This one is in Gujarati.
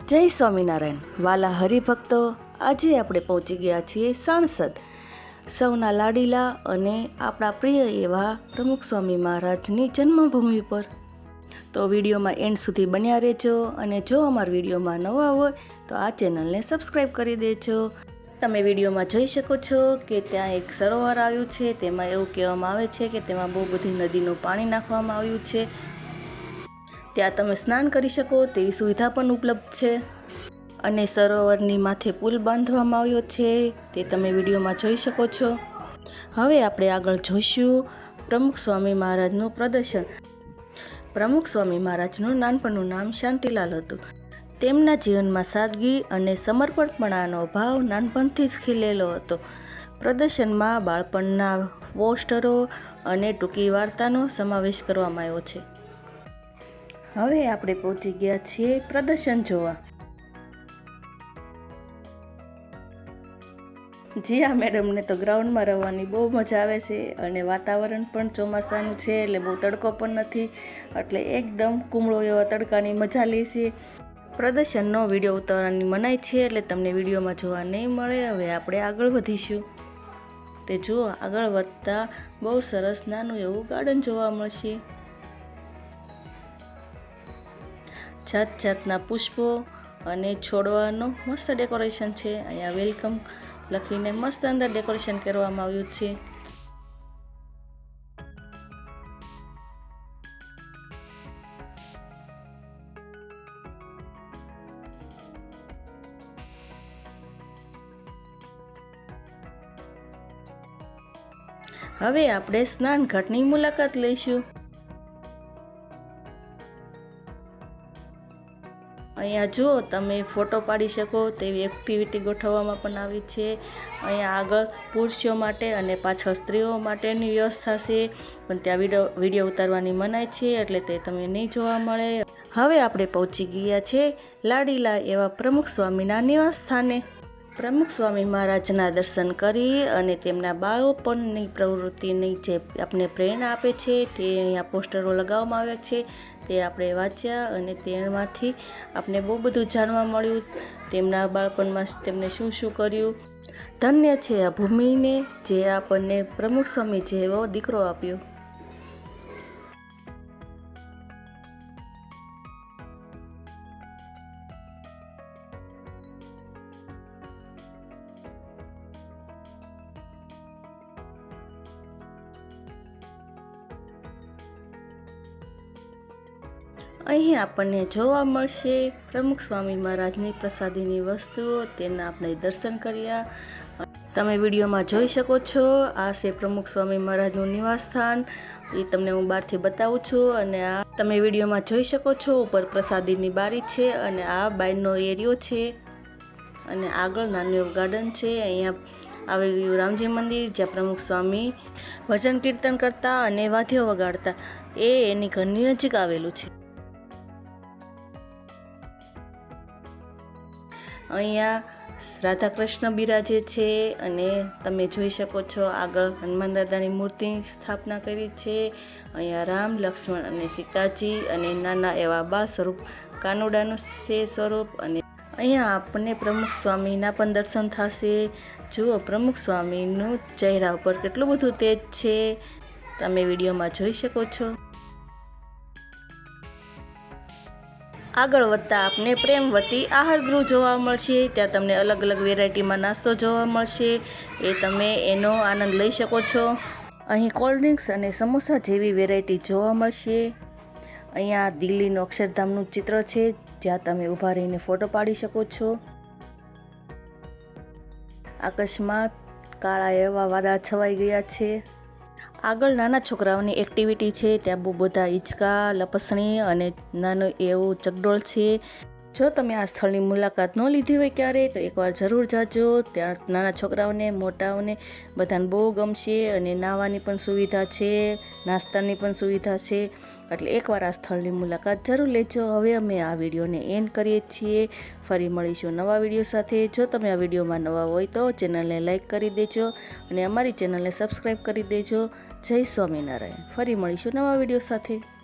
જય સ્વામિનારાયણ. વાલા હરિભક્તો, આજે આપણે પહોંચી ગયા છીએ સાણસદ. સૌના લાડીલા અને આપણા પ્રિય એવા પ્રમુખ સ્વામી મહારાજની જન્મભૂમિ પર. તો વિડીયોમાં એન્ડ સુધી બન્યા રહેજો અને જો અમારા વિડીયોમાં નવા હોય, તો આ ચેનલને સબસ્ક્રાઈબ કરી દેજો. તમે વિડીયોમાં જોઈ શકો છો કે ત્યાં એક સરોવર આવ્યું છે, તેમાં એવું કહેવામાં આવે છે કે તેમાં બહુ બધી નદીનું પાણી નાખવામાં આવ્યું છે. ત્યાં તમે સ્નાન કરી શકો તેવી સુવિધા પણ ઉપલબ્ધ છે. અને સરોવરની માથે પુલ બાંધવામાં આવ્યો છે તે તમે વિડીયોમાં જોઈ શકો છો. હવે આપણે આગળ જોઈશું પ્રમુખ સ્વામી મહારાજનું પ્રદર્શન. પ્રમુખ સ્વામી મહારાજનું નાનપણનું નામ શાંતિલાલ હતું. તેમના જીવનમાં સાદગી અને સમર્પણપણાનો ભાવ નાનપણથી જ ખીલેલો હતો. પ્રદર્શનમાં બાળપણના પોસ્ટરો અને ટૂંકી વાર્તાનો સમાવેશ કરવામાં આવ્યો છે. હવે આપણે પહોંચી ગયા છીએ પ્રદર્શન જોવા. જી હા, મેડમને તો ગ્રાઉન્ડમાં રહેવાની બહુ મજા આવે છે અને વાતાવરણ પણ ચોમાસાનું છે એટલે બહુ તડકો પણ નથી, એટલે એકદમ કુમળો એવા તડકાની મજા લે છે. પ્રદર્શનનો વીડિયો ઉતારવાની મનાય છે એટલે તમને વિડીયોમાં જોવા નહીં મળે. હવે આપણે આગળ વધીશું. તે જુઓ, આગળ વધતા બહુ સરસ નાનું એવું ગાર્ડન જોવા મળશે. જાત જાતના પુષ્પો અને છોડવાનું મસ્ત ડેકોરેશન છે. અહીંયા વેલકમ લખીને મસ્ત અંદર ડેકોરેશન કરવામાં આવ્યું છે. હવે આપણે સ્નાન ઘાટની મુલાકાત લઈશું. અહીંયા જો તમે ફોટો પાડી શકો, તેવી એક્ટિવિટી ગોઠવવામાં પણ આવી છે. અહીંયા આગળ પુરુષો માટે અને પાછળ સ્ત્રીઓ માટેની વ્યવસ્થા છે. પણ ત્યાં વીડિયો વીડિયો ઉતારવાની મનાય છે, એટલે તે તમને નહીં જોવા મળે. હવે આપણે પહોંચી ગયા છે લાડીલા એવા પ્રમુખ સ્વામીના નિવાસ સ્થાને. પ્રમુખ સ્વામી મહારાજના દર્શન કરી અને તેમના બાળપણની પ્રવૃત્તિની જે આપણે પ્રેરણા આપે છે, તે અહીંયા પોસ્ટરો લગાવવામાં આવ્યા છે. તે આપણે વાંચ્યા અને તેમાંથી આપણે બહુ બધું જાણવા મળ્યું. તેમના બાળપણમાં તેમણે શું શું કર્યું? ધન્ય છે આ ભૂમિને જે આપણને પ્રમુખ સ્વામી જેવો દીકરો આપ્યો. અહીં આપણને જોવા મળશે પ્રમુખ સ્વામી મહારાજની પ્રસાદીની વસ્તુઓ તેના આપણે દર્શન કર્યા. તમે વિડીયોમાં જોઈ શકો છો, આ છે પ્રમુખ સ્વામી મહારાજનું નિવાસસ્થાન. એ તમને હું બહારથી બતાવું છું અને આ તમે વિડીયોમાં જોઈ શકો છો, ઉપર પ્રસાદીની બારી છે અને આ બાયનો એરિયો છે. અને આગળ નાનું એવું ગાર્ડન છે, અહીંયા આવેલું રામજી મંદિર જ્યાં પ્રમુખ સ્વામી ભજન કીર્તન કરતા અને વાદ્યો વગાડતા. એ એની ઘરની નજીક આવેલું છે. અહીંયા રાધા કૃષ્ણ બિરાજે છે અને તમે જોઈ શકો છો આગળ હનુમાન દાદાની મૂર્તિની સ્થાપના કરી છે. અહીંયા રામ, લક્ષ્મણ અને સીતાજી અને નાના એવા બાળ સ્વરૂપ કાનુડાનું છે સ્વરૂપ અને અહીંયા આપણને પ્રમુખ સ્વામીના પણ દર્શન થશે. જુઓ પ્રમુખ સ્વામીનું ચહેરા ઉપર કેટલું બધું તેજ છે. તમે વિડીયોમાં જોઈ શકો છો. આગળ વધતા આપને પ્રેમવતી આહાર ગૃહ જોવા મળશે. ત્યાં તમને અલગ અલગ વેરાયટીમાં નાસ્તો જોવા મળશે. એ તમે એનો આનંદ લઈ શકો છો. અહીં કોલ્ડ ડ્રિંક્સ અને સમોસા જેવી વેરાયટી જોવા મળશે. અહીંયા દિલ્હીનું અક્ષરધામનું ચિત્ર છે. જ્યાં તમે ઊભા રહીને ફોટો પાડી શકો છો. આકાશમાં કાળા એવા વાદા છવાઈ ગયા છે. આગળ નાના છોકરાઓની એક્ટિવિટી છે, ત્યાં બહુ બધા હિંચકા, લપસણી અને નાનું એવું ચકડોળ છે. જો તમે આ સ્થળની મુલાકાત ન લીધી હોય ક્યારે તો એકવાર જરૂર જાજો. ત્યાં નાના છોકરાઓને, મોટાઓને બધાને બહુ ગમશે અને નાહવાની પણ સુવિધા છે, નાસ્તાની પણ સુવિધા છે. એટલે એકવાર આ સ્થળની મુલાકાત જરૂર લેજો. હવે અમે આ વિડીયોને એન્ડ કરીએ છીએ. ફરી મળીશું નવા વીડિયો સાથે. જો તમે આ વિડીયોમાં નવા હોય તો ચેનલને લાઇક કરી દેજો અને અમારી ચેનલને સબસ્ક્રાઈબ કરી દેજો. જય સ્વામિનારાયણ. ફરી મળીશું નવા વીડિયો સાથે.